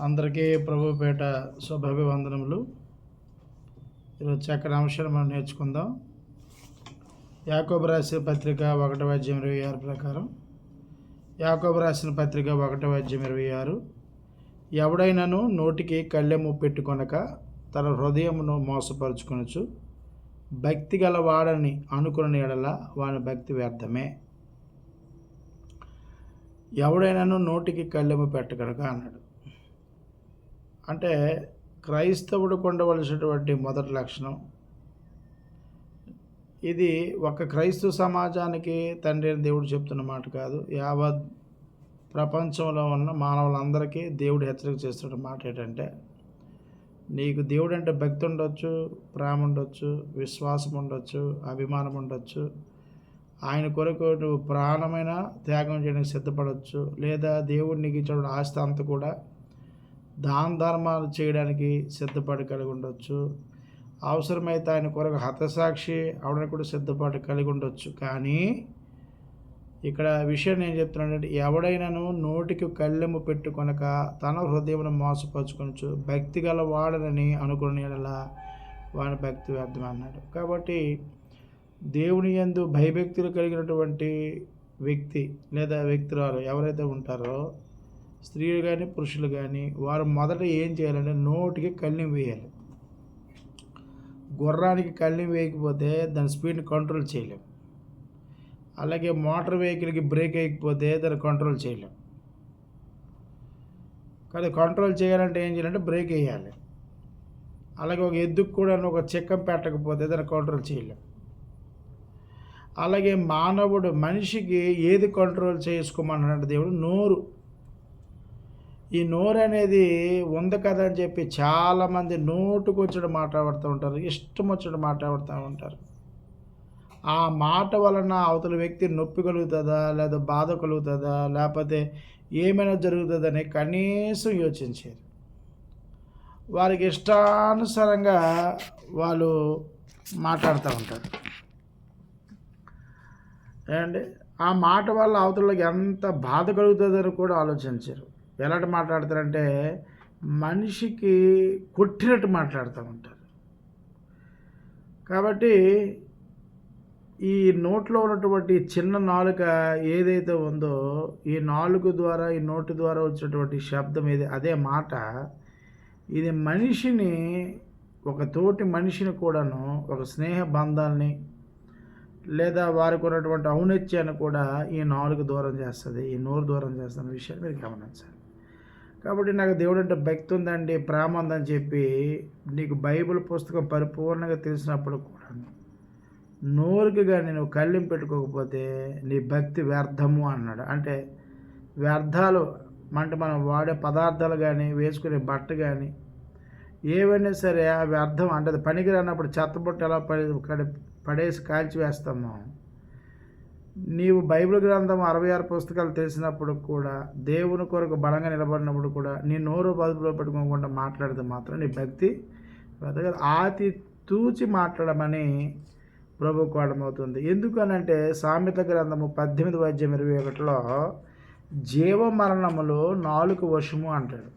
అందరికీ ప్రభుపేట శుభాభివందనములు. ఈరోజు చక్కని అంశాలు మనం నేర్చుకుందాం. యాకోబు రాసిన పత్రిక ఒకటి వైద్యం ఇరవై ఆరు ప్రకారం. యాకోబు రాసిన పత్రిక ఒకటి వైద్యం ఇరవై ఆరు. ఎవడైనాను నోటికి కళ్ళెము పెట్టుకొనక తన హృదయమును మోసపరుచుకొనచ్చు భక్తి గలవాడని అనుకున్న ఎడల వాని భక్తి వ్యర్థమే. ఎవడైనాను నోటికి కళ్ళెము పెట్టకనక అన్నాడు. అంటే క్రైస్తవుడు కొండవలసినటువంటి మొదటి లక్షణం. ఇది ఒక క్రైస్తవ సమాజానికి తండ్రి దేవుడు చెప్తున్న మాట కాదు. యావత్ ప్రపంచంలో ఉన్న మానవులందరికీ దేవుడు హెచ్చరిక చేస్తున్న మాట ఏంటంటే నీకు దేవుడు అంటే భక్తి ఉండొచ్చు ప్రేమ ఉండొచ్చు విశ్వాసం ఉండొచ్చు అభిమానం ఉండొచ్చు. ఆయన కొరకు నువ్వు ప్రాణమైన త్యాగం చేయడానికి సిద్ధపడవచ్చు లేదా దేవుడు నీకు ఇచ్చిన ఆస్తి అంతా కూడా దాన ధర్మాలు చేయడానికి సిద్ధపడి కలిగి ఉండొచ్చు. అవసరమైతే ఆయన కొరకు హతసాక్షి అవడానికి కూడా సిద్ధపాటు కలిగి ఉండొచ్చు. కానీ ఇక్కడ విషయం నేను చెప్తున్నానంటే ఎవడైనాను నోటికి కళ్ళెము పెట్టుకొనక తన హృదయమును మోసపరుచుకొనచ్చు. భక్తి గల వాడనని అనుకుని ఎడలా వాని భక్తి వ్యర్థం అన్నాడు. కాబట్టి దేవుని యందు భయభక్తులు కలిగినటువంటి వ్యక్తి లేదా వ్యక్తురాలు ఎవరైతే ఉంటారో స్త్రీలు కానీ పురుషులు కానీ వారు మొదట ఏం చేయాలంటే నోటికి కళ్ళెం వేయాలి. గుర్రానికి కళ్ళెం వేయకపోతే దాని స్పీడ్ని కంట్రోల్ చేయలేం. అలాగే మోటార్ వెహికల్కి బ్రేక్ వేయకపోతే దాన్ని కంట్రోల్ చేయలేం. కానీ కంట్రోల్ చేయాలంటే ఏం చేయాలంటే బ్రేక్ వేయాలి. అలాగే ఒక ఎద్దుకు కూడా ఒక చిక్కం పెట్టకపోతే దాన్ని కంట్రోల్ చేయలేం. అలాగే మానవుడు మనిషికి ఏది కంట్రోల్ చేసుకోమన్నాడు దేవుడు నోరు ఈ నోరు అనేది ఉంది కదా అని చెప్పి చాలామంది నోటుకు వచ్చి మాట్లాడుతూ ఉంటారు ఇష్టం వచ్చి మాట్లాడుతూ ఉంటారు. ఆ మాట వలన అవతల వ్యక్తి నొప్పి కలుగుతుందా లేదా బాధ కలుగుతుందా లేకపోతే ఏమైనా జరుగుతుందని కనీసం యోచించారు వారికి ఇష్టానుసారంగా వాళ్ళు మాట్లాడుతూ ఉంటారు. ఏమండి? ఆ మాట వల్ల అవతలకి ఎంత బాధ కలుగుతుందని కూడా ఆలోచించారు. ఎలాంటి మాట్లాడతారంటే మనిషికి కొట్టినట్టు మాట్లాడుతూ ఉంటారు. కాబట్టి ఈ నోట్లో ఉన్నటువంటి చిన్న నాలుక ఏదైతే ఉందో ఈ నాలుగు ద్వారా ఈ నోటి ద్వారా వచ్చినటువంటి శబ్దం ఏది అదే మాట ఇది మనిషిని ఒక తోటి మనిషిని కూడాను ఒక స్నేహ బంధాన్ని లేదా వారికి ఉన్నటువంటి ఔన్నత్యాన్ని కూడా ఈ నాలుగు దూరం చేస్తుంది ఈ నోరు దూరం చేస్తున్న విషయాన్ని మీరు గమనించాలి. కాబట్టి నాకు దేవుడు అంటే భక్తి ఉందండి ప్రేమ ఉందని చెప్పి నీకు బైబిల్ పుస్తకం పరిపూర్ణంగా తెలిసినప్పుడు కూడా నోరుకి కానీ నువ్వు కళ్ళెం పెట్టుకోకపోతే నీ భక్తి వ్యర్థము అన్నాడు. అంటే వ్యర్థాలు అంటే మనం వాడే పదార్థాలు కానీ వేసుకునే బట్ట కానీ ఏవైనా సరే ఆ వ్యర్థం అంటే అది పనికి రానప్పుడు చెత్తబుట్ట ఎలా పడే పడేసి కాల్చి వేస్తాము. నీవు బైబిల్ గ్రంథం అరవై ఆరు పుస్తకాలు తెలిసినప్పుడు కూడా దేవుని కొరకు బలంగా నిలబడినప్పుడు కూడా నీ నోరు బదుపులో పెట్టుకోకుండా మాట్లాడితే మాత్రం నీ భక్తి ఆతి తూచి మాట్లాడమని ప్రభుకు అర్థమవుతుంది. ఎందుకనంటే సామెత గ్రంథము పద్దెనిమిది వైద్యం ఇరవై ఒకటిలో జీవ మరణములు నాలుగు వశము అంటాడు.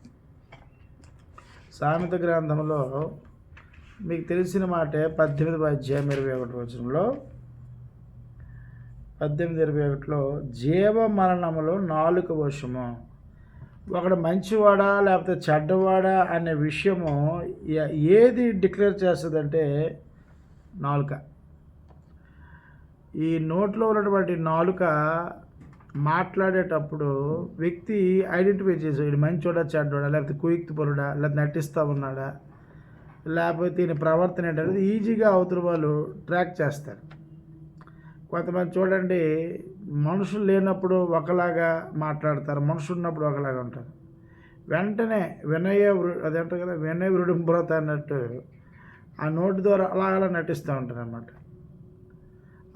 సామెత గ్రంథంలో మీకు తెలిసిన మాటే పద్దెనిమిది అధ్యాయం ఇరవై ఒకటి వచనంలో పద్దెనిమిది ఇరవై ఒకటిలో జీవ మరణములో నాలుగు వశము. ఒకడు మంచివాడా లేకపోతే చెడ్డవాడా అనే విషయము ఏది డిక్లేర్ చేస్తుందంటే నాలుక. ఈ నోట్లో ఉన్నటువంటి నాలుక మాట్లాడేటప్పుడు వ్యక్తి ఐడెంటిఫై చేసే వీడు మంచోడా చెడ్డోడా లేకపోతే కుయుక్తి పరుడా లేకపోతే నటిస్తూ ఉన్నాడా లేకపోతే ఈయన ప్రవర్తన ఏంటనేది ఈజీగా అవతల వాళ్ళు ట్రాక్ చేస్తారు. కొంతమంది చూడండి మనుషులు లేనప్పుడు ఒకలాగా మాట్లాడతారు మనుషులు ఉన్నప్పుడు ఒకలాగా ఉంటారు. వెంటనే వినయ అదేంటారు కదా వినయ విడుంబ్రత అన్నట్టు ఆ నోటి ద్వారా అలా అలా నటిస్తూ ఉంటారు అన్నమాట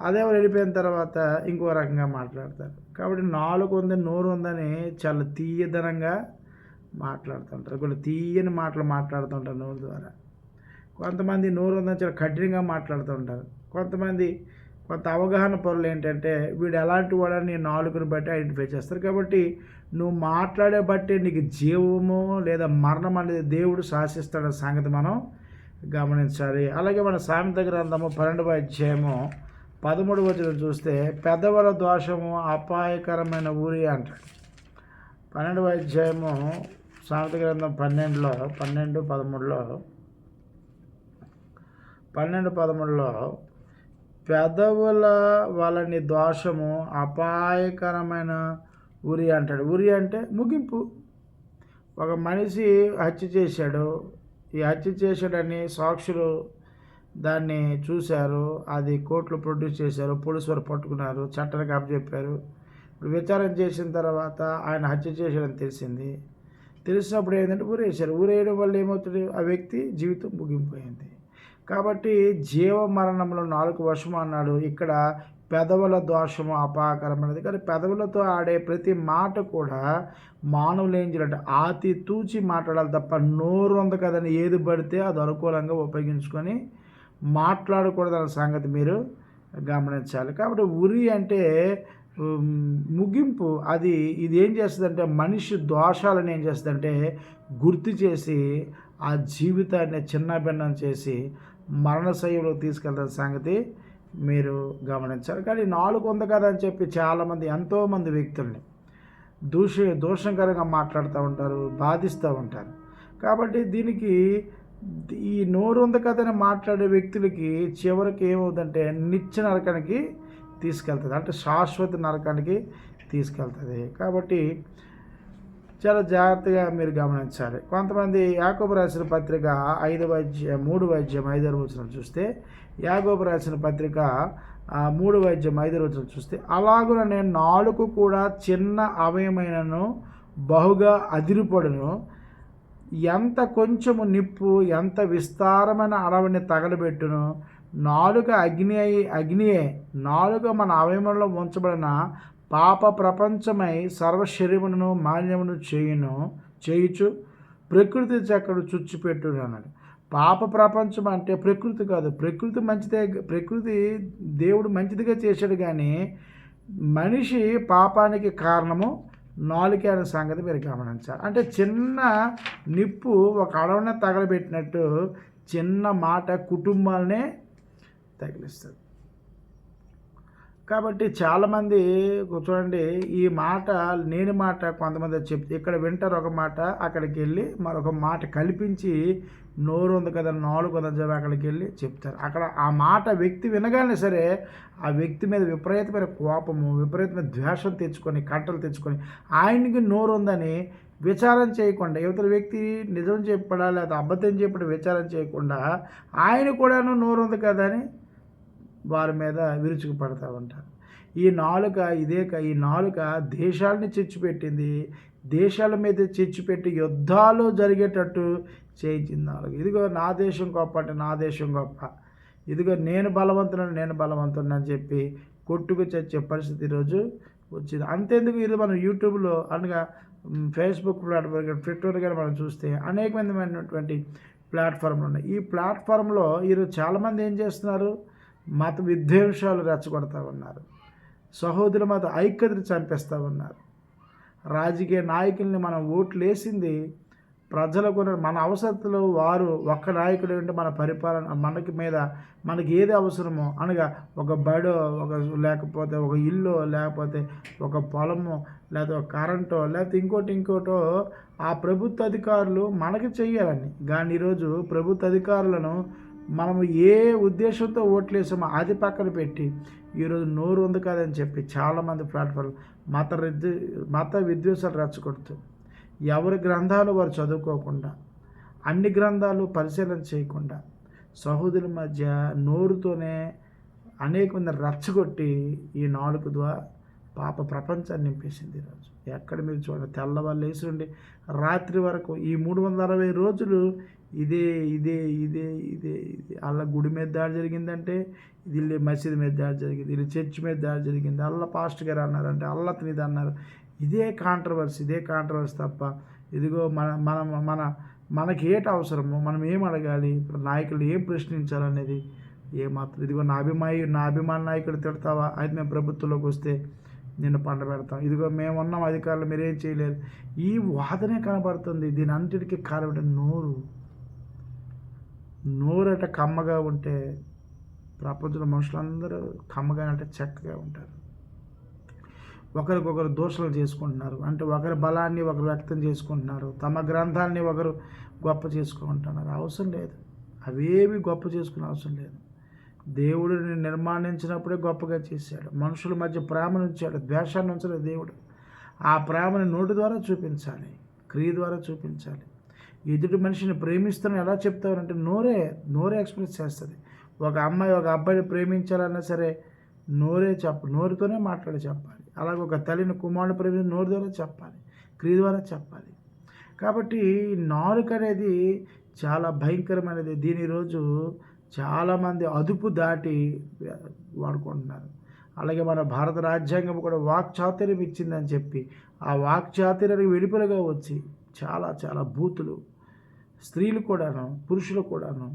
అదే వెళ్ళిపోయిన తర్వాత ఇంకో రకంగా మాట్లాడతారు. కాబట్టి నాలుగు ఉంది నోరు ఉందని చాలా తీయదనంగా మాట్లాడుతుంటారు కొన్ని తీయని మాటలు మాట్లాడుతుంటారు నోరు ద్వారా. కొంతమంది నోరు ఉందని చాలా కఠినంగా మాట్లాడుతూ ఉంటారు. కొంతమంది కొంత అవగాహన పనులు ఏంటంటే వీడు ఎలాంటి వాడని నాలుగుని బట్టి ఐడెంటిఫై చేస్తారు. కాబట్టి నువ్వు మాట్లాడే బట్టి నీకు జీవము లేదా మరణం అనేది దేవుడు శాసిస్తాడనే సంగతి మనం గమనించాలి. అలాగే మన సామెత గ్రంథము పన్నెండవ అధ్యాయము పదమూడు వచ్చిన చూస్తే పెద్దవల దోషము అపాయకరమైన ఊరి అంటాడు. పన్నెండవ అధ్యాయము సామెత గ్రంథం పన్నెండులో పన్నెండు పదమూడులో పన్నెండు పదమూడులో పెదవుల వలని దోషము అపాయకరమైన ఉరి అంటాడు. ఉరి అంటే ముగింపు. ఒక మనిషి హత్య చేశాడు. ఈ హత్య చేశాడని సాక్షులు దాన్ని చూశారు. అది కోర్టులో ప్రొడ్యూస్ చేశారు. పోలీసు వారు పట్టుకున్నారు. చట్టానికి అప్పచెప్పారు ఇప్పుడు విచారణ చేసిన తర్వాత ఆయన హత్య చేశాడని తెలిసింది. తెలిసినప్పుడు ఏంటంటే ఊరేసారు ఊరేయడం వల్ల ఏమవుతుంది? ఆ వ్యక్తి జీవితం ముగింపోయింది కాబట్టి జీవ మరణంలో నాలుగు వర్షం అన్నాడు. ఇక్కడ పెదవుల దోషము అపాకరమైనది కానీ పెదవులతో ఆడే ప్రతి మాట కూడా మానవులు ఏం చేయాలంటే ఆతి తూచి మాట్లాడాలి తప్ప నోరు ఉంది కదని ఏది పడితే అది అనుకూలంగా ఉపయోగించుకొని మాట్లాడకూడదన్న సంగతి మీరు గమనించాలి. కాబట్టి ఉరి అంటే ముగింపు అది ఇది ఏం చేస్తుందంటే మనిషి దోషాలను ఏం చేస్తుందంటే గుర్తు చేసి ఆ జీవితాన్ని చిన్నభిన్నం చేసి మరణశైలిలో తీసుకెళ్తున్న సంగతి మీరు గమనించాలి. కానీ నాలుగు ఉంది కదా అని చెప్పి చాలామంది ఎంతోమంది వ్యక్తుల్ని దూష దోషంకరంగా మాట్లాడుతూ ఉంటారు బాధిస్తూ ఉంటారు. కాబట్టి దీనికి ఈ నోరు ఉంది కదని మాట్లాడే వ్యక్తులకి చివరికి ఏమవుతుందంటే నిత్య నరకానికి తీసుకెళ్తుంది. అంటే శాశ్వత నరకానికి తీసుకెళ్తుంది. కాబట్టి చాలా జాగ్రత్తగా మీరు గమనించాలి. కొంతమంది యాకోబు రాసిన పత్రిక ఐదు వైద్యం మూడు వైద్యం ఐదు వచ్చిన చూస్తే యాకోబు రాసిన పత్రిక మూడు వైద్యం ఐదు రోజులు చూస్తే అలాగున నేను నాలుగు కూడా చిన్న అవయమైనను బహుగా అదిరిపడును. ఎంత కొంచెము నిప్పు ఎంత విస్తారమైన అడవిని తగలబెట్టును. నాలుక అగ్ని అయి అగ్నియే నాలుక మన అవయవంలో ఉంచబడిన పాప ప్రపంచమై సర్వశరీరమును మాన్యమును చేయును చేయుచు ప్రకృతి చక్కడు చుచ్చిపెట్టు అన్నాడు. పాప ప్రపంచం అంటే ప్రకృతి కాదు. ప్రకృతి మంచిదే ప్రకృతి దేవుడు మంచిదిగా చేశాడు కానీ మనిషి పాపానికి కారణము నాలుకే అనే సంగతి మీరు గమనించాలి. అంటే చిన్న నిప్పు ఒక అడవనే తగలబెట్టినట్టు చిన్న మాట కుటుంబాలనే తగిలిస్తుంది. కాబట్టి చాలామంది చూడండి ఈ మాట నేను మాట కొంతమంది చెప్తే ఇక్కడ వింటారు ఒక మాట అక్కడికి వెళ్ళి మరొక మాట కల్పించి నోరు ఉంది కదా నాలుగు ఉందని చెప్పి అక్కడికి వెళ్ళి చెప్తారు. అక్కడ ఆ మాట వ్యక్తి వినగానే సరే ఆ వ్యక్తి మీద విపరీతమైన కోపము విపరీతమైన ద్వేషం తెచ్చుకొని కట్టలు తెచ్చుకొని ఆయనకి నోరు ఉందని విచారం చేయకుండా యువతల వ్యక్తి నిజం చెప్పడా లేదా అబద్ధం చెప్పడం విచారం చేయకుండా ఆయన కూడాను నోరు ఉంది కదా అని వారి మీద విరుచుకు పడతా ఉంటారు. ఈ నాలుక ఇదే ఈ నాలుక దేశాలని చిచ్చిపెట్టింది దేశాల మీద చిచ్చిపెట్టి యుద్ధాలు జరిగేటట్టు చేయించింది నాలుగు ఇదిగో నా దేశం గొప్ప అంటే నా దేశం గొప్ప. ఇదిగో నేను బలవంతులను నేను బలవంతుని అని చెప్పి కొట్టుకు చచ్చే పరిస్థితి ఈరోజు వచ్చింది. అంతేందుకు ఇది మనం యూట్యూబ్లో అనగా ఫేస్బుక్ ప్లాట్ఫామ్ కానీ ట్విట్టర్ కానీ మనం చూస్తే అనేకమైనటువంటి ప్లాట్ఫామ్లు ఉన్నాయి. ఈ ప్లాట్ఫామ్లో ఈరోజు చాలామంది ఏం చేస్తున్నారు? మత విద్వేషాలు రెచ్చగొడతా ఉన్నారు. సహోదరుల మత ఐక్యతను చంపేస్తూ ఉన్నారు. రాజకీయ నాయకుల్ని మనం ఓట్లు వేసింది ప్రజలకు మన అవసరతలో వారు ఒక్క నాయకుడు అంటే మన పరిపాలన మనకి మీద మనకి ఏది అవసరమో అనగా ఒక బడో ఒక లేకపోతే ఒక ఇల్లు లేకపోతే ఒక పొలము లేదా ఒక కరెంటో లేకపోతే ఇంకోటి ఇంకోటో ఆ ప్రభుత్వ అధికారులు మనకి చెయ్యాలని. కానీ ఈరోజు ప్రభుత్వ అధికారులను మనం ఏ ఉద్దేశంతో ఓట్లేసామో అది పక్కన పెట్టి ఈరోజు నోరు ఉంది కాదని చెప్పి చాలామంది ప్లాట్ఫామ్ మత రిద్దు మత విద్వేషాలు రెచ్చగొడుతూ ఎవరి గ్రంథాలు వారు చదువుకోకుండా అన్ని గ్రంథాలు పరిశీలన చేయకుండా సహోదరుల మధ్య నోరుతోనే అనేక మంది రచ్చగొట్టి ఈ నాలుగు ద్వారా పాప ప్రపంచాన్ని నింపేసింది ఈరోజు. ఎక్కడ మీరు చూడండి తెల్లవాళ్ళు వేసి ఉండి రాత్రి వరకు ఈ మూడు వందల అరవై రోజులు ఇదే ఇదే ఇదే ఇదే ఇదే. అల్ల గుడి మీద దాడి జరిగిందంటే ఇది మసీద్ మీద దాడి జరిగింది ఇది చర్చ్ మీద దాడి జరిగింది. అల్ల పాస్ట్ గారు అన్నారంటే అల్లతని ఇది అన్నారు. ఇదే కాంట్రవర్సీ ఇదే కాంట్రవర్సీ తప్ప ఇదిగో మన మన మన మనకి ఏటి అవసరమో మనం ఏం అడగాలి? నాయకులు ఏం ప్రశ్నించాలనేది ఏమాత్రం. ఇదిగో నా అభిమాయి నా అభిమాన నాయకుడు తిడతావా? అయితే మేము ప్రభుత్వంలోకి వస్తే నిన్ను పండబెడతాం. ఇదిగో మేము ఉన్నాం అధికారులు మీరేం చేయలేరు. ఈ వాదనే కనబడుతుంది. దీని అంటిటికి కారణం నోరు. నోరట కమ్మగా ఉంటే ప్రపంచంలో మనుషులందరూ కమ్మగా అంటే చక్కగా ఉంటారు. ఒకరికొకరు దోషాలు చేసుకుంటున్నారు. అంటే ఒకరి బలాన్ని ఒకరు వ్యక్తం చేసుకుంటున్నారు. తమ గ్రంథాన్ని ఒకరు గొప్ప చేసుకుంటున్నారు. అవసరం లేదు. అవేవి గొప్ప చేసుకునే అవసరం లేదు. దేవుడిని నిర్మాణించినప్పుడే గొప్పగా చేశాడు. మనుషుల మధ్య ప్రేమను ఉంచాడు. ద్వేషాన్ని ఉంచలేదు దేవుడు. ఆ ప్రేమని నోటి ద్వారా చూపించాలి. క్రియ ద్వారా చూపించాలి. ఎదుటి మనిషిని ప్రేమిస్తాను ఎలా చెప్తావంటే నోరే నోరే ఎక్స్ప్రెస్ చేస్తుంది. ఒక అమ్మాయి ఒక అబ్బాయిని ప్రేమించాలన్నా సరే నోరే చెప్ప నోరుతోనే మాట్లాడి చెప్పాలి. అలాగే ఒక తల్లిని కుమారుడు ప్రేమించి నోరు ద్వారా చెప్పాలి క్రియ ద్వారా చెప్పాలి. కాబట్టి నాలుక అనేది చాలా భయంకరమైనది. దీని రోజు చాలామంది అదుపు దాటి వాడుకుంటున్నారు. అలాగే మన భారత రాజ్యాంగం కూడా వాక్ చాతుర్యం ఇచ్చిందని చెప్పి ఆ వాక్ చాతుర్యానికి వెలుపలగా వచ్చి చాలా చాలా బూతులు స్త్రీలు కూడాను పురుషులు కూడాను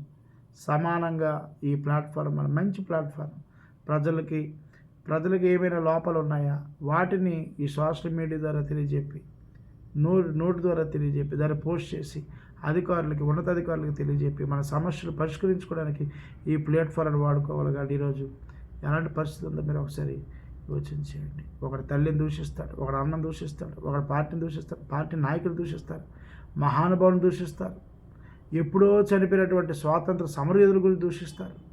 సమానంగా ఈ ప్లాట్ఫారం మన మంచి ప్లాట్ఫామ్ ప్రజలకి ప్రజలకు ఏమైనా లోపాలు ఉన్నాయా వాటిని ఈ సోషల్ మీడియా ద్వారా తెలియజెప్పి నోటి నోటి ద్వారా తెలియజెప్పి దాన్ని పోస్ట్ చేసి అధికారులకి ఉన్నతాధికారులకు తెలియజెప్పి మన సమస్యలు పరిష్కరించుకోవడానికి ఈ ప్లాట్ఫామ్ని వాడుకోవాలి కానీ ఈరోజు ఎలాంటి పరిస్థితి ఉందో మీరు ఒకసారి యోచించేయండి చేయండి. తల్లిని దూషిస్తాడు ఒకడు అన్నం దూషిస్తాడు ఒకడు పార్టీని దూషిస్తాడు పార్టీ నాయకులు దూషిస్తారు మహానుభావుని దూషిస్తారు. ఎప్పుడో చనిపోయినటువంటి స్వాతంత్ర సమరయోధుల గురించి దూషిస్తారు.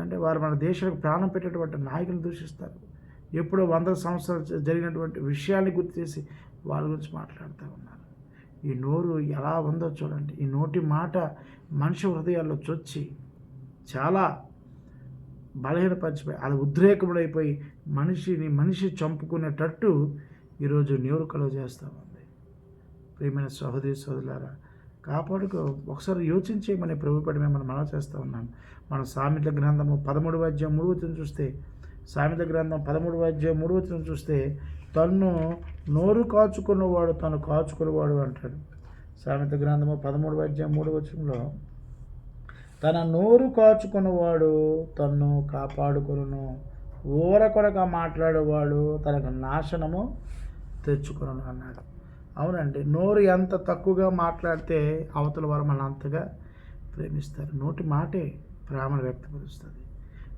అంటే వారు మన దేశానికి ప్రాణం పెట్టేటువంటి నాయకులను దూషిస్తారు. ఎప్పుడో వందల సంవత్సరాలు జరిగినటువంటి విషయాన్ని గుర్తు చేసి వాళ్ళ గురించి మాట్లాడుతూ ఉన్నారు. ఈ నోరు ఎలా ఉందో చూడండి. ఈ నోటి మాట మనిషి హృదయాల్లో చొచ్చి చాలా బలహీనపరిచిపోయి అది ఉద్రేకముడైపోయి మనిషిని మనిషి చంపుకునేటట్టు ఈరోజు నోరు కలువ చేస్తూ ఉంది. ప్రియమైన సహోదరి సోదరులారా కాపాడుకో. ఒకసారి యోచించేయమని ప్రభుపడి మిమ్మల్ని మనం చేస్తూ ఉన్నాం. మన సామెత గ్రంథము పదమూడు వాద్యం మూడు చూస్తే సామెత గ్రంథం పదమూడు వాద్యం మూడు చూస్తే తన్ను నోరు కాచుకున్నవాడు తను కాచుకునేవాడు అంటాడు. సామెత గ్రంథము పదమూడు వాద్యం మూడు వచ్చంలో తన నోరు కాచుకున్నవాడు తన్ను కాపాడుకును ఊర కొరక మాట్లాడేవాడు తనకు నాశనము తెచ్చుకును అన్నాడు. అవునండి. నోరు ఎంత తక్కువగా మాట్లాడితే అవతల వారు మన అంతగా ప్రేమిస్తారు. నోటి మాటే ప్రేమను వ్యక్తపరుస్తుంది.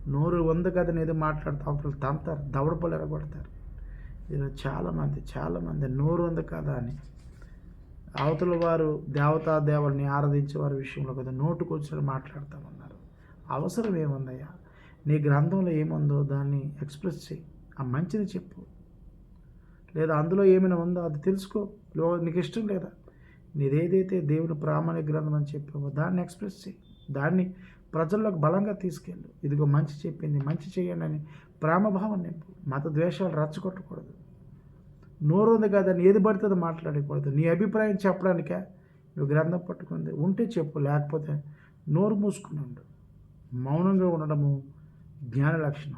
నోరు ఉంది కదా ఏదో మాట్లాడితే అవతల తంతారు దవడపలు ఎరగొడతారు. ఈరోజు చాలామంది చాలామంది నోరు ఉంది కదా అని. అవతల వారు దేవతా దేవుల్ని ఆరాధించే వారి విషయంలో కదా నోటుకు వచ్చిన మాట్లాడతామన్నారు. అవసరం ఏముందయ్యా? నీ గ్రంథంలో ఏముందో దాన్ని ఎక్స్ప్రెస్ చేయి. ఆ మంచిది చెప్పు. లేదా అందులో ఏమైనా ఉందో అది తెలుసుకో. నీకు ఇష్టం లేదా? నీదేదైతే దేవుని ప్రామాణిక గ్రంథం అని చెప్పావో దాన్ని ఎక్స్ప్రెస్ చేయి. దాన్ని ప్రజల్లోకి బలంగా తీసుకెళ్ళు. ఇదిగో మంచి చెప్పింది మంచి చేయండి అని ప్రేమభావం నింపు. మత ద్వేషాలు రచ్చగొట్టకూడదు. నోరు ఉంది అని ఏది పడుతుందో మాట్లాడకూడదు. నీ అభిప్రాయం చెప్పడానికే? నువ్వు గ్రంథం పట్టుకుంది ఉంటే చెప్పు. లేకపోతే నోరు మూసుకుని ఉండు. మౌనంగా ఉండడము జ్ఞాన లక్షణం.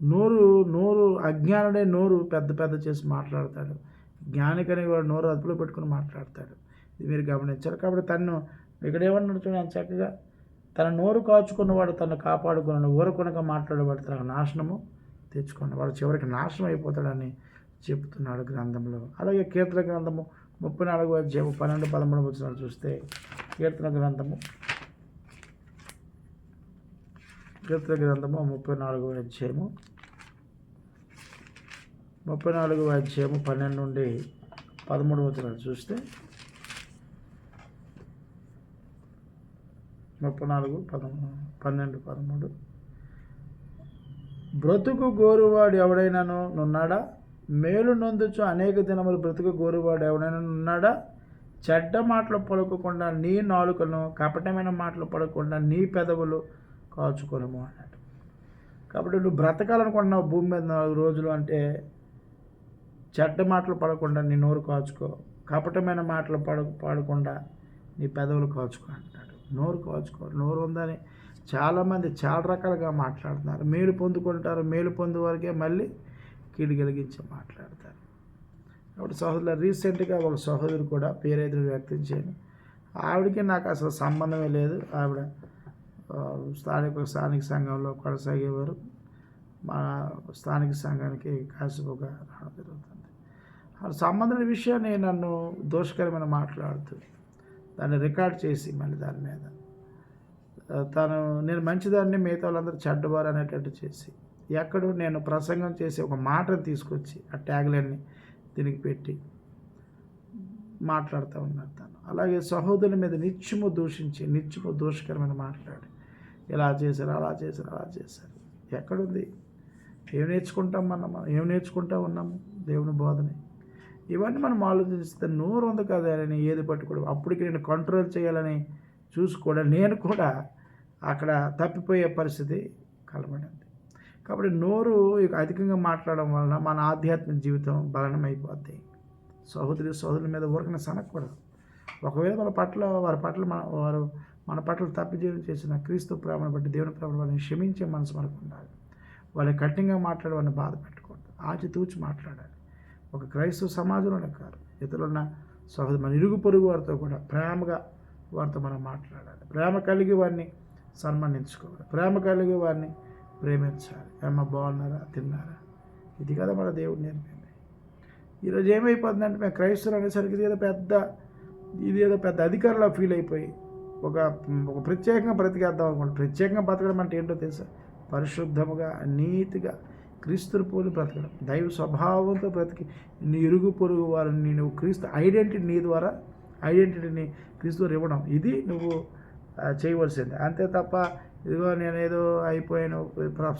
నోరు నోరు అజ్ఞానుడే నోరు పెద్ద పెద్ద చేసి మాట్లాడతాడు. జ్ఞానికని వాడు నోరు అదుపులో పెట్టుకుని మాట్లాడతాడు. ఇది మీరు గమనించారు కాబట్టి తను ఇక్కడేమన్నాడు చూడండి చక్కగా తన నోరు కాచుకున్నవాడు తను కాపాడుకున్నాడు. ఊరకొనక మాట్లాడేవాడు తనకు నాశనము తెచ్చుకున్నాడు. వాడు చివరికి నాశనం అయిపోతాడని చెప్తున్నాడు గ్రంథంలో. అలాగే కీర్తన గ్రంథము ముప్పై నాలుగు అధ్యాయము పన్నెండు పదమూడు వచ్చిన చూస్తే కీర్తన గ్రంథము కీర్తన గ్రంథము ముప్పై నాలుగు అధ్యాయము ముప్పై నాలుగు అధ్యాయము పన్నెండు నుండి పదమూడు వచ్చిన చూస్తే ముప్పై నాలుగు పదమూడు పన్నెండు పదమూడు. బ్రతుకు గోరువాడు ఎవడైనాను నున్నాడా? మేలు నొందుచు అనేక దినములు బ్రతుకు గోరువాడు ఎవడైనా ఉన్నాడా చెడ్డ మాటలు పలుకోకుండా నీ నాలుకను కపటమైన మాటలు పడకుండా నీ పెదవులు కాచుకోలేము అన్నట్టు. కాబట్టి నువ్వు బ్రతకాలనుకుంటున్నావు భూమి మీద నాలుగు రోజులు అంటే చెడ్డ మాటలు పడకుండా నీ నోరు కాచుకో. కపటమైన మాటలు పడ పాడకుండా నీ పెదవులు కాచుకో అంటాడు. నోరు కాచుకో. నోరు ఉందని చాలామంది చాలా రకాలుగా మాట్లాడుతున్నారు. మేలు పొందుకుంటారు. మేలు పొందు వరకే మళ్ళీ కీడు కలిగించి మాట్లాడతారు. కాబట్టి సహోదరులు రీసెంట్గా ఒక సహోదరు కూడా పేరైతే వ్యక్తం చేయను. ఆవిడకి నాకు అసలు సంబంధమే లేదు. ఆవిడ స్థానిక స్థానిక సంఘంలో కొనసాగేవారు. మా స్థానిక సంఘానికి కాసిపోగా రావడం జరుగుతుంది. ఆ సంబంధమైన విషయాన్ని నన్ను దోషకరమైన మాట్లాడుతూ దాన్ని రికార్డ్ చేసి మళ్ళీ దాని మీద. తను నేను మంచిదాన్ని మిగతా వాళ్ళందరూ చెడ్డవారు అనేటట్టు చేసి ఎక్కడో నేను ప్రసంగం చేసి ఒక మాటను తీసుకొచ్చి ఆ ట్యాగ్లన్నీ దీనికి పెట్టి మాట్లాడుతూ ఉన్నాను తను. అలాగే సహోదరుల మీద నిత్యము దూషించి నిత్యము దోషకరమైన మాట్లాడి ఇలా చేశారు అలా చేశారు అలా చేశారు. ఎక్కడుంది? ఏం నేర్చుకుంటాం మనం? ఏం నేర్చుకుంటా ఉన్నాము దేవుని బోధనే. ఇవన్నీ మనం ఆలోచిస్తే నోరు ఉంది కదా అని ఏది పట్టుకోవడం అప్పటికి నేను కంట్రోల్ చేయాలని చూసుకోవడం నేను కూడా అక్కడ తప్పిపోయే పరిస్థితి కలబడింది. కాబట్టి నోరు అధికంగా మాట్లాడడం వలన మన ఆధ్యాత్మిక జీవితం బలనమైపోద్ది సహోదరి సహోదరుల మీద ఊరకనే సనకూడదు ఒకవేళ మన పట్ల వారి పట్ల మన వారు మన పట్ల తప్పి జీవితం చేసిన క్రీస్తు ప్రేమను బట్టి దేవుని ప్రేమను వాళ్ళని క్షమించే మనసు మనకు ఉండాలి. వాళ్ళని కఠినంగా మాట్లాడి వాళ్ళని బాధ పెట్టకూడదు. ఆచితూచి మాట్లాడాలి. ఒక క్రైస్తవ సమాజంలోనే కాదు. ఇతరులున్న సహోదరు మన ఇరుగు పొరుగు వారితో కూడా ప్రేమగా వారితో మనం మాట్లాడాలి. ప్రేమ కలిగి వారిని సన్మానించుకోవాలి. ప్రేమ కలిగి వారిని ప్రేమించాలి. ఏమో బాగున్నారా? తిన్నారా? ఇది కదా మన దేవుడు నేర్పింది. ఈరోజు ఏమైపోతుందంటే మేము క్రైస్తవులు అనేసరికి ఇది ఏదో పెద్ద ఇది ఏదో పెద్ద అధికారులా ఫీల్ అయిపోయి ఒక ఒక ప్రత్యేకంగా బ్రతికేద్దాం అనుకోండి ప్రత్యేకంగా బ్రతకడం అంటే ఏంటో తెలుసా? పరిశుద్ధముగా నీతిగా క్రీస్తుని పోలి బ్రతకడం. దైవ స్వభావంతో బ్రతికి నీ ఇరుగు పొరుగు వారిని నువ్వు క్రీస్తు ఐడెంటిటీ నీ ద్వారా ఐడెంటిటీని క్రీస్తు ఇవ్వడం. ఇది నువ్వు చేయవలసింది. అంతే తప్ప ఇదిగో నేను ఏదో అయిపోయాను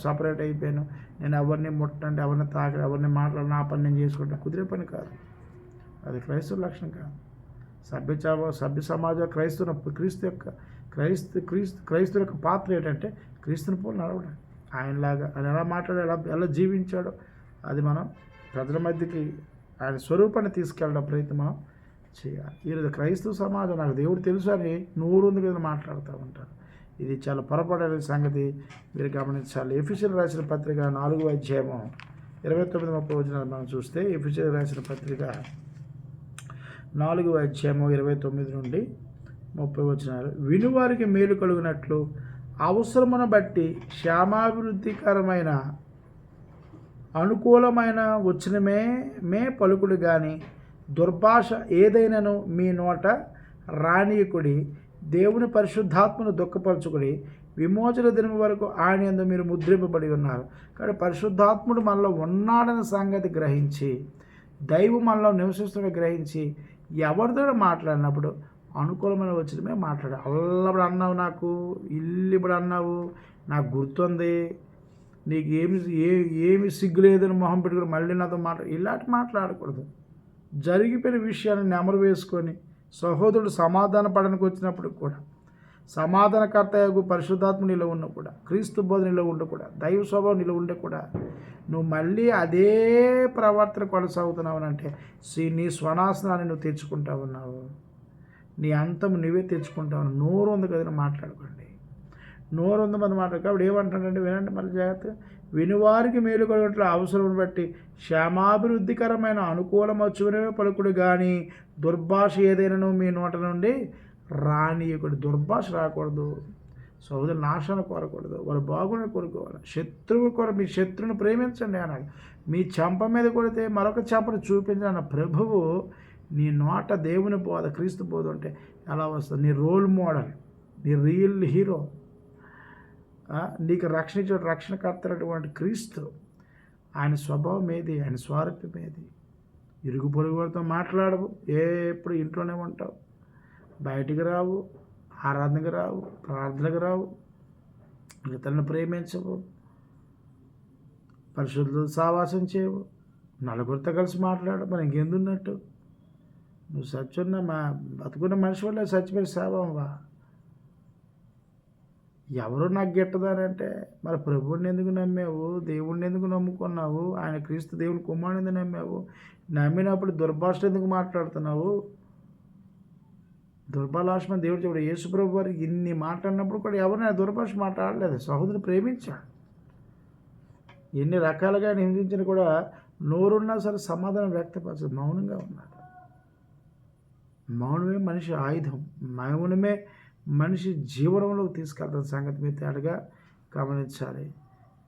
సపరేట్ అయిపోయాను. నేను ఎవరిని ముట్టండి ఎవరిని తాకడం ఎవరిని మాట్లాడిన నా పని నేను చేసుకుంటాను. కుదిరే పని కాదు. అది క్రైస్తవ లక్షణం కాదు. సభ్య సభ్య సమాజం క్రైస్తవ క్రీస్తు యొక్క క్రైస్తు క్రీస్తు క్రైస్తవ యొక్క పాత్ర ఏంటంటే క్రీస్తుని పోలు నడవడం ఆయనలాగా ఆయన ఎలా మాట్లాడాడు ఎలా ఎలా జీవించాడో అది మనం ప్రజల మధ్యకి ఆయన స్వరూపాన్ని తీసుకెళ్ళడం ప్రయత్నం మనం చేయాలి. ఈరోజు క్రైస్తవ సమాజం నాకు దేవుడు తెలుసు అని నూరు మీద మాట్లాడుతూ ఉంటారు. ఇది చాలా పొరపడే సంగతి. మీరు గమనించాలి. ఎఫిషియల్ రాసిన పత్రిక నాలుగు అధ్యాయము ఇరవై తొమ్మిది ముప్పై వచ్చిన మనం చూస్తే ఎఫిషియల్ రాసిన పత్రిక నాలుగు అధ్యాయము ఇరవై తొమ్మిది నుండి ముప్పై వచ్చినారు వినువారికి మేలు కలుగునట్లు అవసరమును బట్టి క్షేమాభివృద్ధికరమైన అనుకూలమైన వచనమే మే పలుకుడు కానీ దుర్భాష ఏదైనాను మీ నోట రాణీయకుడి దేవుని పరిశుద్ధాత్మను దుఃఖపరచుకుడి విమోచన దినం వరకు ఆయన ఎందు మీరు ముద్రింపబడి ఉన్నారు. కాబట్టి పరిశుద్ధాత్ముడు మనలో ఉన్నాడన్న సంగతి గ్రహించి దైవం మనలో నివసిస్తున్న గ్రహించి ఎవరితో మాట్లాడినప్పుడు అనుకూలమైన వచ్చినమే మాట్లాడు. అల్లప్పుడు అన్నావు నాకు ఇల్లు ఇప్పుడు అన్నావు నాకు గుర్తుంది నీకు ఏమి ఏ ఏమి సిగ్గు లేదని మొహం పెట్టుకుని మళ్ళీ నాతో మాట్లా ఇలాంటి మాట్లాడకూడదు. జరిగిపోయిన విషయాన్ని నెమరు వేసుకొని సహోదరుడు సమాధాన పడడానికి వచ్చినప్పుడు కూడా సమాధానకర్తయగు పరిశుద్ధాత్మ నీలో ఉన్న కూడా క్రీస్తు బోధ నీలో ఉండ కూడా దైవ స్వభావం నీలో ఉండే కూడా నువ్వు మళ్ళీ అదే ప్రవర్తన కొనసాగుతున్నావు అంటే సి- నీ స్వనాశనాన్ని నువ్వు తెచ్చుకుంటా ఉన్నావు. నీ అంతం నువ్వే తెచ్చుకుంటావు నోరు ఉంది కదా మాట్లాడుకోండి. నోరు ఉంది మంది మాట్లాడు కాబట్టి ఏమంటాడంటే వినండి మళ్ళీ జాగ్రత్త వినువారికి మేలు కలిగినట్లు అవసరం బట్టి క్షేమాభివృద్ధికరమైన అనుకూలమచ్చునే పలుకుడు కానీ దుర్భాష ఏదైనాను మీ నోట నుండి రానియకుడు దుర్భాష రాకూడదు. సోదరు నాశనం కోరకూడదు. వాళ్ళు బాగుండి కోరుకోవాలి. శత్రువు కొర మీ శత్రువుని ప్రేమించండి అన్నాడు. మీ చెంప మీద కొడితే మరొక చెంపను చూపించిన ప్రభువు నీ నోట దేవుని బోధ క్రీస్తు బోధ అంటే ఎలా వస్తుంది? నీ రోల్ మోడల్ నీ రియల్ హీరో నీకు రక్షణ ఇచ్చే క్రీస్తు ఆయన స్వభావం ఏది? ఆయన స్వారూప్యం ఏది? ఇరుగు పొరుగు వారితో మాట్లాడవు ఎప్పుడు ఇంట్లోనే ఉంటావు. బయటికి రావు ఆరాధనకు రావు ప్రార్థనకు రావు ఇతరులను ప్రేమించవు పరిశుద్ధులతో సావాసం చేయవు నలుగురితో కలిసి మాట్లాడు మరి ఇంకెందున్నట్టు? నువ్వు సత్యున్న మా బతుకున్న మనిషి వల్ల చచ్చిపోయి సేవవా ఎవరు నాకు గిట్టదానంటే మరి ప్రభువుని ఎందుకు నమ్మావు? దేవుణ్ణి ఎందుకు నమ్ముకున్నావు? ఆయన క్రీస్తు దేవుని కుమారుని ఎందుకు నమ్మావు? నమ్మినప్పుడు దుర్భాష ఎందుకు మాట్లాడుతున్నావు? దుర్భాష దేవుడు చెప్పాడు యేసు ప్రభు వారికి ఇన్ని మాట్లాడినప్పుడు కూడా ఎవరిని దుర్భాష మాట్లాడలేదు? సహోదరుని ప్రేమించాడు. ఎన్ని రకాలుగా ఆయన హింసించినా కూడా నోరున్నా సరే సమాధానం వ్యక్తపరచదు మౌనంగా ఉన్నాడు మౌనమే మనిషి ఆయుధం. మౌనమే మనిషి జీవనంలోకి తీసుకెళ్తున్న సంగతి మీరు తేటగా గమనించాలి.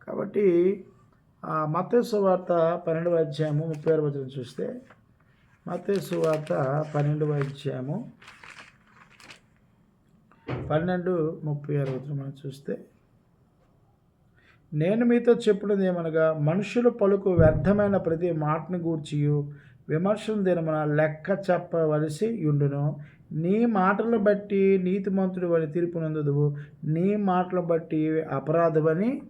కాబట్టి మత్స్సు వార్త పన్నెండు అధ్యాయము ముప్పై ఆరు వచ్చిన చూస్తే మత్స్సు వార్త పన్నెండు అధ్యాయము పన్నెండు ముప్పై ఆరు వచ్చిన మనం చూస్తే నేను మీతో చెప్పినది ఏమనగా మనుషులు పలుకు వ్యర్థమైన ప్రతి మాటను గూర్చియు విమర్శన దినమున లెక్క చెప్పవలసి ఉండును. నీ మాటలు బట్టి నీతిమంతుడు అని తీర్పునందుదువు. నీ మాటలు బట్టి అపరాధమని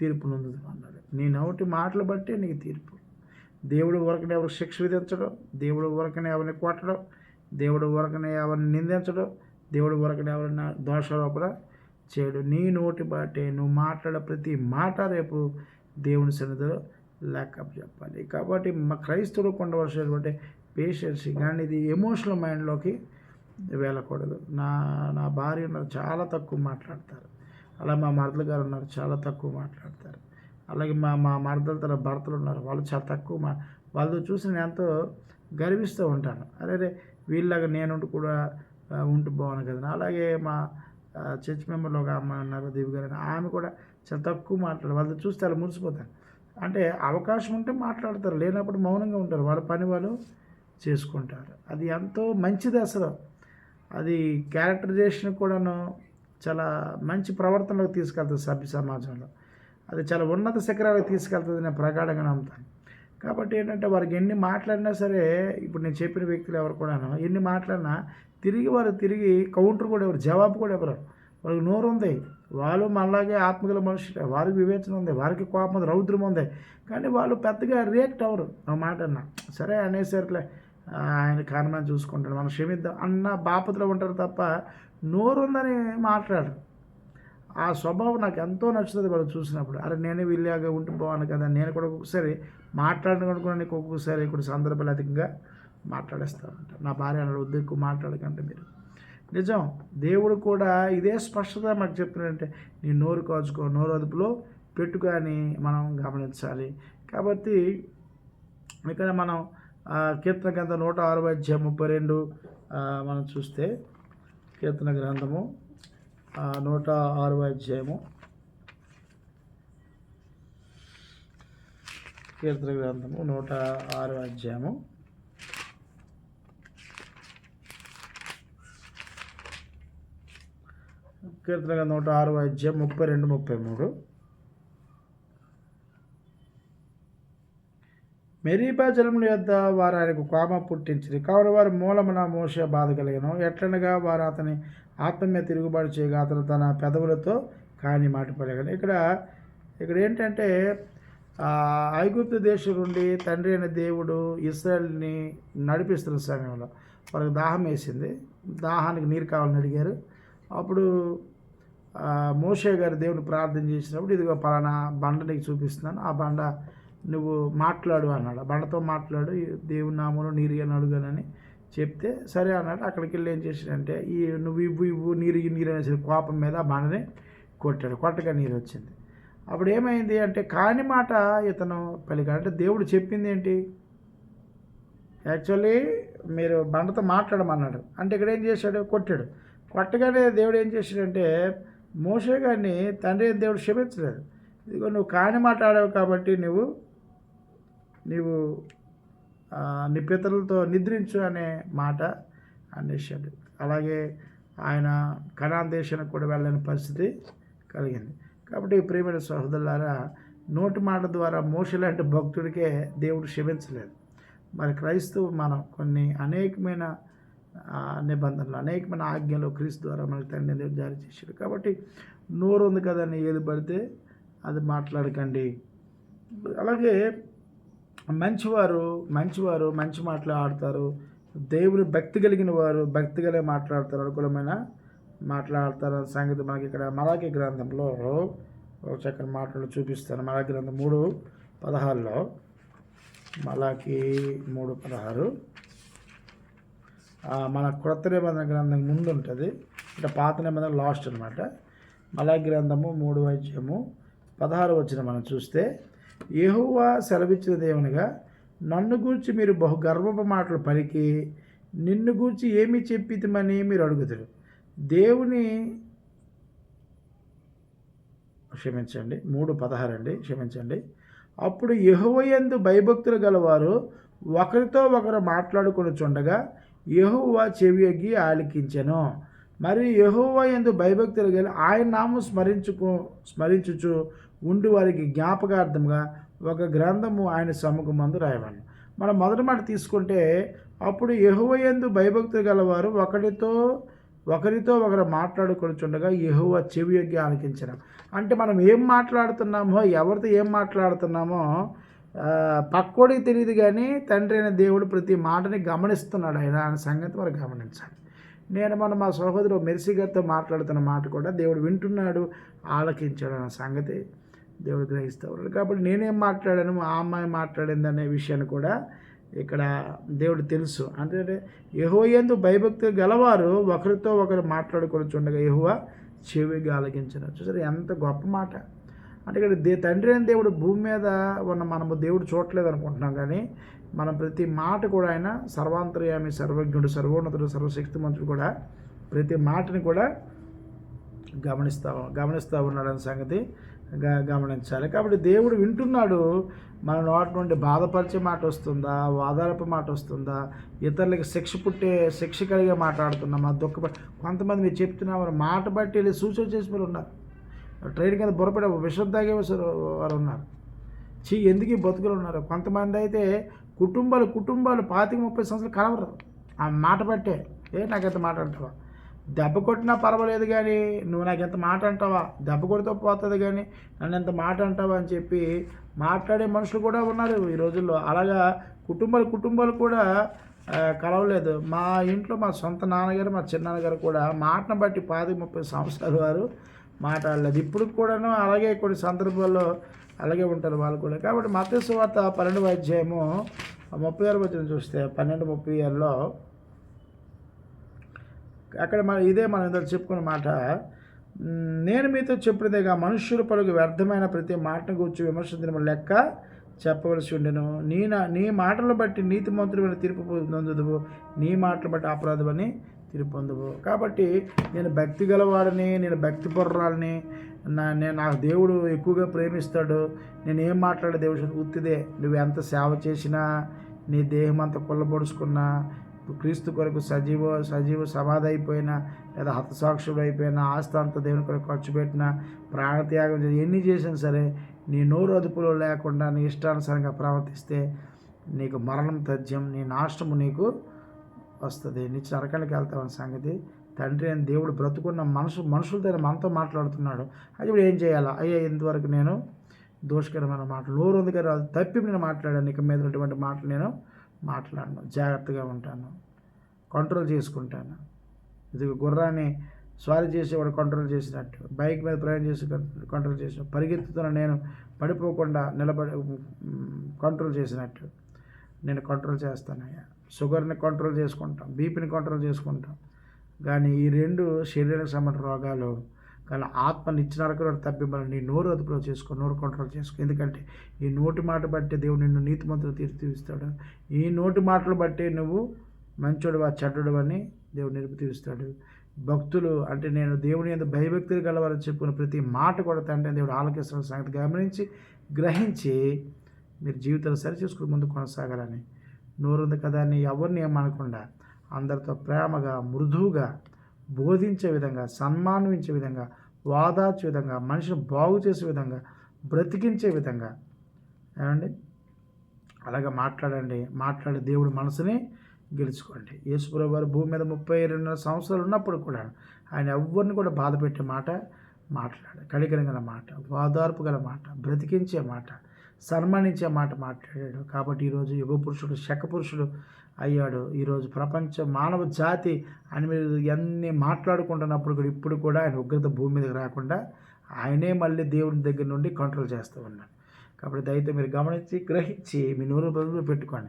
తీర్పునందుదు అన్నాడు. నీ నోటి మాటలు బట్టి నీకు తీర్పు. దేవుడు ఊరకనే ఎవరు శిక్ష విధించడం దేవుడు ఊరకనే ఎవరిని కొట్టడం దేవుడు ఊరకనే ఎవరిని నిందించడం దేవుడు ఊరకనే ఎవరిని దోషారోపణ చేయడు. నీ నోటి బట్టి నువ్వు మాట్లాడే ప్రతి మాట రేపు దేవుని సన్నిధిలో లెక్క చెప్పాలి కాబట్టి మా క్రైస్తవుడు కొండవలసినటువంటి పేషెన్స్ కానీ ఇది ఎమోషనల్ మైండ్లోకి వెళ్ళకూడదు. నా నా భార్య ఉన్నారు చాలా తక్కువ మాట్లాడతారు. అలా మా మరదలు గారు ఉన్నారు చాలా తక్కువ మాట్లాడతారు. అలాగే మా మా మరదలు తన భర్తలు ఉన్నారు వాళ్ళు చాలా తక్కువ మా వాళ్ళతో చూసి నేను ఎంతో గర్విస్తూ ఉంటాను. అరే వీళ్ళగా నేను కూడా ఉంటూ బాగున్నాను కదా. అలాగే మా చర్చ్ మెంబర్లో ఒక అమ్మాయి ఉన్నారు దేవి గారు ఆమె కూడా చాలా తక్కువ మాట్లాడు వాళ్ళతో చూస్తే అలా మురిసిపోతాను. అంటే అవకాశం ఉంటే మాట్లాడతారు లేనప్పుడు మౌనంగా ఉంటారు. వాళ్ళ పని వాళ్ళు చేసుకుంటారు. అది ఎంతో మంచిది అసలు. అది క్యారెక్టరైజేషన్ కూడాను చాలా మంచి ప్రవర్తనలోకి తీసుకెళ్తుంది సభ్య సమాజంలో. అది చాలా ఉన్నత శిఖరాలకు తీసుకెళ్తుంది నేను ప్రగాఢంగా నమ్ముతాను. కాబట్టి ఏంటంటే వారికి ఎన్ని మాట్లాడినా సరే ఇప్పుడు నేను చెప్పిన వ్యక్తులు ఎవరు కూడాను ఎన్ని మాట్లాడినా తిరిగి వారు తిరిగి కౌంటర్ కూడా ఎవరు జవాబు కూడా ఎవరు వాళ్ళకి నోరు ఉంది వాళ్ళు మనలాగే ఆత్మగల మనుషులు. వారికి వివేచన ఉంది. వారికి కోపం రౌద్రం ఉంది. కానీ వాళ్ళు పెద్దగా రియాక్ట్ అవ్వరు. ఆ మాట అన్న. సరే అనేసరిలే. ఆయన కారణమని చూసుకుంటాడు. మనం క్షమిద్దాం అన్న బాపతిలో ఉంటారు తప్ప నోరు ఉందని మాట్లాడరు. ఆ స్వభావం నాకు ఎంతో నచ్చుతుంది వాళ్ళు చూసినప్పుడు. అరే నేనే వీళ్ళగా ఉంటూ పోవాను కదా. నేను కూడా ఒక్కొక్కసారి మాట్లాడను నీకు ఒక్కొక్కసారి ఇప్పుడు సందర్భాలు అధికంగా మాట్లాడేస్తూ ఉంటాను నా భార్య అన్నాడు వద్దు ఎక్కువ మాట్లాడకంటే మీరు. నిజం. దేవుడు కూడా ఇదే స్పష్టత మాకు చెప్తున్నాడంటే నీ నోరు కాచుకో నోరు అదుపులో పెట్టుకొని మనం గమనించాలి. కాబట్టి ఇక్కడ మనం కీర్తన గ్రంథం నూట ఆరు అధ్యాయం ముప్పై రెండు మనం చూస్తే కీర్తన గ్రంథము నూట ఆరు అధ్యాయము. కీర్తన గ్రంథము నూట ఆరు అధ్యాయము. కీర్తన నూట ఆరు అధ్యాయం ముప్పై రెండు ముప్పై మూడు. మెరీబా జలముల యొద్ద వారు ఆయనకు కోమ పుట్టించింది కావున వారు మూలమున మోస బాధ కలిగను ఎట్లనగా వారు అతని ఆత్మీయ తిరుగుబాటు చేయగా అతను తన పెదవులతో కాని మాట పడగలను ఇక్కడ ఇక్కడ ఏంటంటే ఐగుప్తు దేశం నుండి తండ్రి అయిన దేవుడు ఇస్రాయల్ని నడిపిస్తున్న సమయంలో వాళ్ళకి దాహం వేసింది. దాహానికి నీరు కావాలని అడిగారు. అప్పుడు మోషే గారి దేవుని ప్రార్థన చేసినప్పుడు ఇదిగో పలానా బండ నీకు చూపిస్తున్నాను ఆ బండ నువ్వు మాట్లాడు అన్నాడు. బండతో మాట్లాడు దేవుని నామంలో నీరుగా అని అడుగానని చెప్తే సరే అన్నాడు. అక్కడికి వెళ్ళి ఏం చేసాడంటే ఈ నువ్వు ఇవ్వు ఇవ్వు నీరు నీరు అనేసి కోపం మీద ఆ బండని కొట్టాడు. కొట్టగా నీరు వచ్చింది. అప్పుడు ఏమైంది అంటే కాని మాట ఇతను పలికాడు. అంటే దేవుడు చెప్పింది ఏంటి? యాక్చువల్లీ మీరు బండతో మాట్లాడమన్నాడు. అంటే ఇక్కడ ఏం చేశాడు? కొట్టాడు. కొట్టగానే దేవుడు ఏం చేశాడంటే మోసే గారిని తండ్రి దేవుడు క్షమించలేదు. ఇదిగో నువ్వు కాని మాట్లాడావు కాబట్టి నువ్వు నీవు నీ పితరులతో నిద్రించు అనే మాట అనేసాడు అలాగే ఆయన కణాన్ దేశానికి కూడా వెళ్ళని పరిస్థితి కలిగింది. కాబట్టి ప్రియమైన సహోదరులారా నోటి మాట ద్వారా మోస లాంటి భక్తుడికే దేవుడు క్షమించలేదు. మరి క్రైస్తవు మనం కొన్ని అనేకమైన నిబంధనలు. అనేకమైన ఆజ్ఞలు క్రీస్తు ద్వారా మనకి తండ్రి దేవుడు జారీ చేశాడు. కాబట్టి నోరు ఉంది కదండి ఏది పడితే అది మాట్లాడకండి. అలాగే మంచివారు మంచివారు మంచి మాటలు ఆడతారు. దేవుని భక్తి కలిగిన వారు భక్తి కలిగి మాట్లాడతారు అనుకూలమైన మాట్లాడతారు సంగతి మనకి ఇక్కడ మరాఠీ గ్రంథంలో ఒక చక్కని మాటలు చూపిస్తాను. మరాఠీ గ్రంథం మూడు పదహారులో. మలాకి మూడు పదహారు. మన క్రొత్త నిబంధన గ్రంథం ముందు ఉంటుంది అంటే పాత నిబంధన లాస్ట్ అనమాట మలా గ్రంథము మూడు వైద్యము పదహారు వచ్చిన మనం చూస్తే ఏహువా సెలవిచ్చిన దేవునిగా నన్ను గూర్చి మీరు బహు గర్వపు మాటలు పలికి నిన్ను గూర్చి ఏమి చెప్పితమని మీరు అడుగుతారు దేవుని క్షమించండి మూడు పదహారు అండి క్షమించండి. అప్పుడు యహోవయందు భయభక్తులు గలవారు ఒకరితో ఒకరు మాట్లాడుకొని చుండగా యహోవా చెవియొగ్గి ఆలికించెను. మరి యహోవా ఎందు భయభక్తులు గల ఆయన నామం స్మరించుకు స్మరించుచు ఉండి వారికి జ్ఞాపకార్థంగా ఒక గ్రంథము ఆయన సముఖమందు రాయమని మనం మొదటి మాట తీసుకుంటే అప్పుడు యహువయందు భయభక్తులు గలవారు ఒకరితో ఒకరితో ఒకరు మాట్లాడుకొనిచుండగా యహువ చెవి యొగ్గి ఆలకించడం అంటే మనం ఏం మాట్లాడుతున్నామో ఎవరితో ఏం మాట్లాడుతున్నామో పక్కోడికి తెలియదు కానీ తండ్రి అయిన దేవుడు ప్రతి మాటని గమనిస్తున్నాడు. ఆయన అనే సంగతి మనం గమనించాలి. నేను మన మా సహోదరు మెర్సీ మాట్లాడుతున్న మాట కూడా దేవుడు వింటున్నాడు ఆలకించాడు అన్న సంగతి దేవుడు గ్రహిస్తూ ఉన్నాడు. కాబట్టి నేనేం మాట్లాడాను ఆ అమ్మాయి మాట్లాడింది అనే విషయాన్ని కూడా ఇక్కడ దేవుడు తెలుసు. అంటే యహో ఎందు భయభక్తి గలవారు ఒకరితో ఒకరు మాట్లాడుకొని చూడగా యహువ చెవిగా ఆలకించిన చూసారు ఎంత గొప్ప మాట. అంటే ఇక్కడ దే తండ్రి అయిన దేవుడు భూమి మీద ఉన్న మనము దేవుడు చూడలేదు అనుకుంటున్నాం కానీ మనం ప్రతి మాట కూడా ఆయన సర్వాంతర్యామి సర్వజ్ఞుడు సర్వోన్నతుడు సర్వశక్తిమంతుడు కూడా ప్రతి మాటని కూడా గమనిస్తా గమనిస్తూ ఉన్నాడనే సంగతి గ- గమనించాలి. కాబట్టి దేవుడు వింటున్నాడు. మన నోటి నుండి బాధపరిచే మాట వస్తుందా? వాదారపు మాట వస్తుందా? ఇతరులకి శిక్ష పుట్టే శిక్ష కలిగే మాట్లాడుతున్నామా దుఃఖపడి కొంతమంది మీరు చెప్తున్నా వారు మాట బట్టి వెళ్ళి సూచన చేసి మీరు ఉన్నారు. ట్రైన్ కింద బుర్రపడే విషం తాగే వారు ఉన్నారు. చీ ఎందుకు బతుకులు ఉన్నారు? కొంతమంది అయితే కుటుంబాలు కుటుంబాలు పాతిక ముప్పై సంవత్సరాలు కలవరు. ఆ మాట పట్టే. ఏ నాకెంత మాట అంటావా? దెబ్బ కొట్టినా పర్వాలేదు కానీ నువ్వు నాకు ఎంత మాట అంటావా? దెబ్బ కొడితే పోతుంది కానీ నన్ను ఎంత మాట అంటావా అని చెప్పి మాట్లాడే మనుషులు కూడా ఉన్నారు ఈ రోజుల్లో. అలాగా కుటుంబాలు కుటుంబాలు కూడా కలవలేదు. మా ఇంట్లో మా సొంత నాన్నగారు మా చిన్నాన్నగారు కూడా మాటను బట్టి పాతి ముప్పై సంవత్సరాలు వారు మాట్లాడలేదు. ఇప్పుడు కూడాను అలాగే కొన్ని సందర్భాల్లో అలాగే ఉంటారు వాళ్ళు కూడా. కాబట్టి మత సువార్త పన్నెండు అధ్యాయము ముప్పై ఆరు వచ్చిన చూస్తే పన్నెండు ముప్పై ఏళ్ళలో అక్కడ మన ఇదే మనం ఇందాక చెప్పుకున్న మాట నేను మీతో చెప్పినదేగా మనుష్యుల పలుకు వ్యర్థమైన ప్రతి మాటను గురించి విమర్శించిన లెక్క చెప్పవలసి ఉండెను. నీ నా నీ మాటలను బట్టి నీతిమంతుడమైన తీర్పు పొందుదువు. నీ మాటలు బట్టి అపరాధమని తీర్పు కాబట్టి నేను భక్తి గలవాడిని నేను భక్తి పొర్రాలని. నా నేను నాకు దేవుడు ఎక్కువగా ప్రేమిస్తాడు. నేను ఏం మాట్లాడే దేవుడు ఉత్తిదే నువ్వు ఎంత సేవ చేసినా నీ దేహం అంతా కుల్లబొడుచుకున్నా క్రీస్తు కొరకు సజీవ సజీవ సమాధి అయిపోయినా లేదా హతసాక్షుడు అయిపోయినా ఆస్తి అంతా దేవుని కొరకు ఖర్చు పెట్టినా ప్రాణత్యాగం చేసి ఎన్ని చేసినా సరే నీ నోరు అదుపులో లేకుండా నీ ఇష్టానుసారంగా ప్రవర్తిస్తే నీకు మరణం తథ్యం నీ నాశనము నీకు వస్తుంది. నిత్య నరకానికి వెళ్తామని సంగతి. తండ్రి అని దేవుడు బ్రతుకున్న మనుషు మనుషులతో మనతో మాట్లాడుతున్నాడు. అది ఇప్పుడు ఏం చేయాలా? అయ్యా ఇంతవరకు నేను దోషకరమైన మాటలు నోరు ఉంది కదా తప్పి నేను మాట్లాడాను. ఇక మీద ఉన్నటువంటి మాటలు నేను మాట్లాడను. జాగ్రత్తగా ఉంటాను. కంట్రోల్ చేసుకుంటాను. ఇది గుర్రాన్ని స్వారీ చేసేవాడు కంట్రోల్ చేసినట్టు. బైక్ మీద ప్రయాణం చేసి కంట్రోల్ చేసిన పరిగెత్తుతున్న నేను పడిపోకుండా నిలబడి కంట్రోల్ చేసినట్టు. నేను కంట్రోల్ చేస్తానయ్యా. షుగర్ని కంట్రోల్ చేసుకుంటాం బీపీని కంట్రోల్ చేసుకుంటాం. కానీ ఈ రెండు శరీరానికి సంబంధించిన రోగాలు కానీ ఆత్మని ఇచ్చిన వరకు తప్పిమని నీ నోరు అదుపులో చేసుకో నోరు కంట్రోల్ చేసుకో. ఎందుకంటే ఈ నోటి మాట బట్టి దేవుడు నిన్ను నీతిమంతులు తీర్చి తీరుస్తాడు ఈ నోటి మాటలు బట్టి నువ్వు మంచోడు చెడ్డడు అని దేవుడు నిరుపుతీరుస్తాడు భక్తులు అంటే నేను దేవుని మీద భయభక్తులు గలవారని చెప్పుకున్న ప్రతి మాట కూడా తండ్రి దేవుడు ఆలకిస్తున్న సంగతి గమనించి గ్రహించి మీరు జీవితాలు సరి చేసుకుని ముందు కొనసాగాలని నోరుంది కదా అని ఎవరిని ఏమనకుండా అందరితో ప్రేమగా మృదువుగా బోధించే విధంగా సన్మానించే విధంగా వాదార్చే విధంగా మనిషిని బాగు చేసే విధంగా బ్రతికించే విధంగా. ఏమండి? అలాగే మాట్లాడండి. మాట్లాడే దేవుడు మనసుని గెలుచుకోండి. యేసుప్రభు వారు భూమి మీద ముప్పై రెండు సంవత్సరాలు ఉన్నప్పుడు కూడా ఆయన ఎవరిని కూడా బాధ పెట్టే మాట మాట్లాడ కడిగిన గల మాట వాదార్పు గల మాట బ్రతికించే మాట. సన్మానించే మాట మాట్లాడాడు. కాబట్టి ఈరోజు యుగ పురుషుడు శకపురుషుడు అయ్యాడు. ఈరోజు ప్రపంచ మానవ జాతి ఆయన మీరు ఎన్ని మాట్లాడుకుంటున్నప్పుడు కూడా ఇప్పుడు కూడా ఆయన ఉగ్రత భూమి మీదకి రాకుండా ఆయనే మళ్ళీ దేవుని దగ్గర నుండి కంట్రోల్ చేస్తూ ఉన్నాడు. కాబట్టి దయతో మీరు గమనించి గ్రహించి మీ నూరు బదులు పెట్టుకోండి.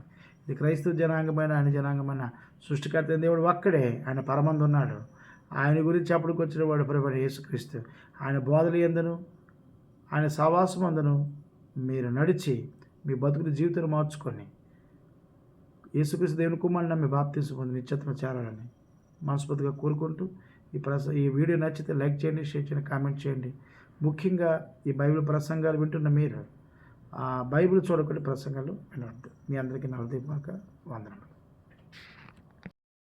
ఇది క్రైస్తవ జనాంగమైన ఆయన జనాంగమైన సృష్టికర్త దేవుడు ఒక్కడే. ఆయన పరమందు ఉన్నాడు. ఆయన గురించి అప్పటికి వచ్చిన వాడు ప్రభు యేసుక్రీస్తు. ఆయన బోధలు ఎందును? ఆయన సవాసం అందును మీరు నడిచి మీ బతుకుని జీవితాన్ని మార్చుకొని యేసుక్రీస్తు దేవుని కుమారుని నమ్మి బాప్తీసు పొంది నిత్యత్వం చేరాలని మనస్ఫూర్తిగా కోరుకుంటూ ఈ ప్రస ఈ వీడియో నచ్చితే లైక్ చేయండి షేర్ చేయండి కామెంట్ చేయండి. ముఖ్యంగా ఈ బైబిల్ ప్రసంగాలు వింటున్న మీరు ఆ బైబిల్ చూడకుండా ప్రసంగాలు వినవద్దు. మీ అందరికీ నా హృదయపూర్వక వందనాలు.